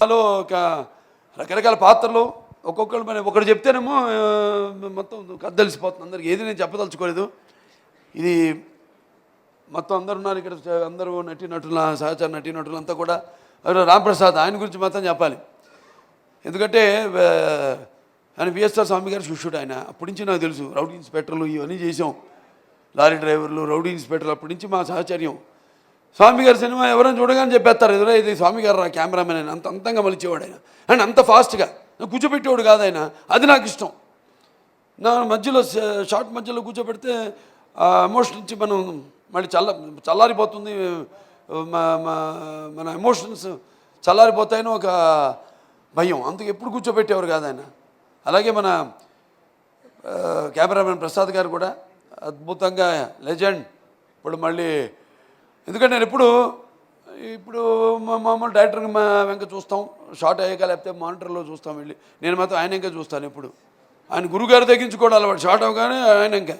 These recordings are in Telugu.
సినిమాలో ఒక రకరకాల పాత్రలు ఒక్కొక్కరు మరి ఒకటి చెప్తేనేమో మొత్తం కద్దలిసిపోతుంది అందరికి ఏది నేను చెప్పదలుచుకోలేదు. ఇది మొత్తం అందరు ఉన్నారు ఇక్కడ అందరూ నటి నటుల సహచర నటి నటులు అంతా కూడా రాంప్రసాద్ ఆయన గురించి మొత్తం చెప్పాలి. ఎందుకంటే ఆయన విఎస్ఆర్ స్వామి గారి శిష్యుడు ఆయన. అప్పటి నుంచి నాకు తెలుసు రౌడీ ఇన్స్పెక్టర్లు ఇవన్నీ చేసాం లారీ డ్రైవర్లు రౌడీ ఇన్స్పెక్టర్లు అప్పటి నుంచి మా సహచర్యం. స్వామి గారి సినిమా ఎవరైనా చూడగానే చెప్పేస్తారు ఎదురా ఇది స్వామి గారు రా కెమెరామెన్ ఆయన అంత అంతంగా మలిచేవాడు ఆయన. అండ్ అంత ఫాస్ట్గా. కూర్చోబెట్టేవాడు కాదు ఆయన. అది నాకు ఇష్టం. నా మధ్యలో షార్ట్ మధ్యలో కూర్చోబెడితే ఎమోషన్ నుంచి మనం మళ్ళీ చల్ల చల్లారిపోతుంది. మా- మన ఎమోషన్స్ చల్లారిపోతాయని ఒక భయం. అందుకు ఎప్పుడు కూర్చోబెట్టేవారు కాదు ఆయన. అలాగే మన కెమెరామెన్ ప్రసాద్ గారు కూడా అద్భుతంగా లెజెండ్. ఇప్పుడు మళ్ళీ ఎందుకంటే నేను ఎప్పుడు ఇప్పుడు మామూలు డైరెక్టర్ మా వెంక చూస్తాం షార్ట్ అయ్యాక లేకపోతే మానిటర్లో చూస్తాం వెళ్ళి. నేను మాత్రం ఆయన ఇంకా చూస్తాను ఎప్పుడు. ఆయన గురుగారు తగ్గించుకోవడం అలవాటు. షార్ట్ అవగానే ఆయన ఇంకా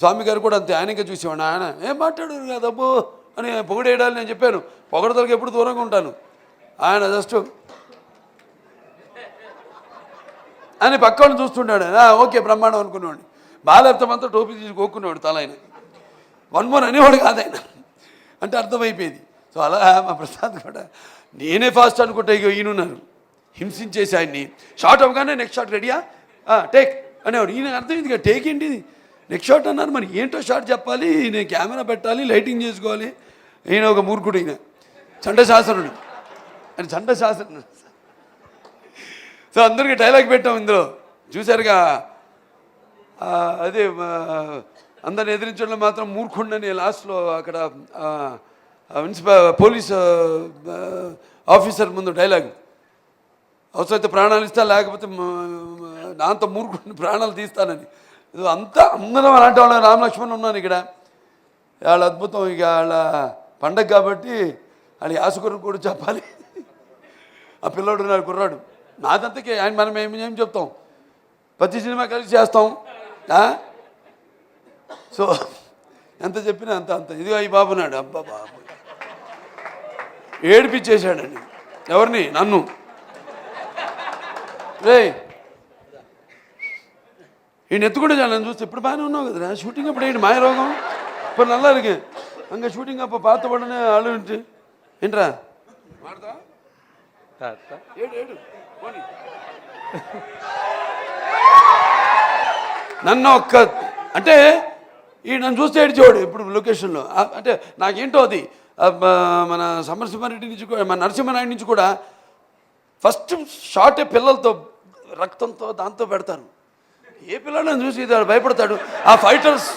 స్వామి గారు కూడా అంతే ఆయన ఇంకా చూసేవాడు ఆయన ఏం మాట్లాడు కదబ్బో అని పొగడేయడాలి నేను చెప్పాను. పొగడతలకి ఎప్పుడు దూరంగా ఉంటాను. ఆయన జస్ట్ అని పక్కన చూస్తుండాడు ఓకే బ్రహ్మాండం అనుకునేవాడు అంతా టోపీ తీసి తల ఆయన. వన్ మోర్ అనేవాడు కాదు ఆయన. అంటే అర్థమైపోయేది. సో అలా మా ప్రసాద్ కూడా నేనే ఫాస్ట్ అనుకుంటా ఇక ఈయనున్నారు. హింసించేసి ఆయన్ని. షార్ట్ అవగానే నెక్స్ట్ షార్ట్ రెడీయా? టేక్ అనేవాడు. ఈయన అర్థమైంది ఇక టేక్ ఏంటి నెక్స్ట్ షార్ట్ అన్నారు మరి ఏంటో షార్ట్ చెప్పాలి నేను కెమెరా పెట్టాలి లైటింగ్ చేసుకోవాలి. ఈయన ఒక మూర్ఖుడు ఈయన. చండశాసనుడు అని చండశాసనుడు సో అందరికీ డైలాగ్ పెట్టాం ఇందులో. చూశారుగా? అదే అందరిని ఎదిరించడంలో మాత్రం మూర్ఖుండని లాస్ట్లో అక్కడ మున్సిపల్ పోలీస్ ఆఫీసర్ ముందు డైలాగ్. అవసరమైతే ప్రాణాలు ఇస్తా లేకపోతే మ- నాంత మూర్ఖుడిని ప్రాణాలు తీస్తానని. అంతా అందరం అలాంటి వాళ్ళ రామలక్ష్మణ్ ఉన్నాను ఇక్కడ. వాళ్ళ అద్భుతం ఇక వాళ్ళ పండగ కాబట్టి వాళ్ళ యాసకురు కూడా చెప్పాలి. ఆ పిల్లోడు ఉన్నాడు కుర్రాడు. నాదంతకే ఆయన మనం ఏం ఏం చెప్తాం? ప్రతి సినిమా కలిసి చేస్తాం. సో ఎంత చెప్పినా అంత అంత. ఇదిగో ఈ బాబునాడు అబ్బా బాబు ఏడిపించేశాడండి ఎవరిని? నన్ను. రే ఈయన ఎత్తుకుంటే చాలా నన్ను చూస్తే. ఇప్పుడు బాగానే ఉన్నావు కదరా? షూటింగ్ అప్పుడు ఏంటి? మాయరోగం ఇప్పుడు నల్ల ఇருக்கு అంగా షూటింగ్ అప్ప పాత పడనే ఆళ్ళు ఏంట్రా? నన్ను ఒక్క అంటే ఈ నన్ను చూస్తే ఏడిచేవాడు ఇప్పుడు లొకేషన్లో? అంటే నాకేంటో అది? మన సమరసింహారెడ్డి నుంచి కూడా మన నరసింహనాయుడు నుంచి కూడా ఫస్ట్ షార్టే పిల్లలతో రక్తంతో దాంతో పెడతారు. ఏ పిల్లలను చూసి భయపడతాడు? ఆ ఫైటర్స్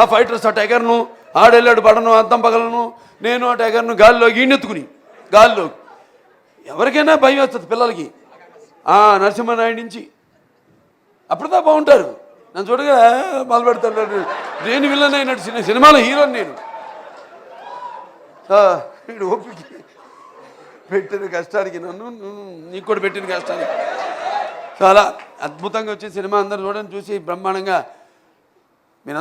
ఆ ఫైటర్స్ ఆ టైగర్ను ఆడెళ్ళాడు పడను అద్దం పగలను నేను ఆ టైగర్ను గాల్లో ఈనెత్తుకుని గాల్లో. ఎవరికైనా భయం వస్తుంది పిల్లలకి. ఆ నరసింహనాయుడు నుంచి. అప్పుడుదా బాగుంటారు. నన్ను చూడగా మొదలు పెడతాడు నేను విలన్ అయినట్టు సినిమా సినిమాలో హీరోని నేను. వీడు ఓపిక పెట్టిన కష్టానికి నన్ను నీకు కూడా పెట్టిన కష్టానికి. చాలా అద్భుతంగా వచ్చే సినిమా అందరు చూడండి చూసి బ్రహ్మాండంగా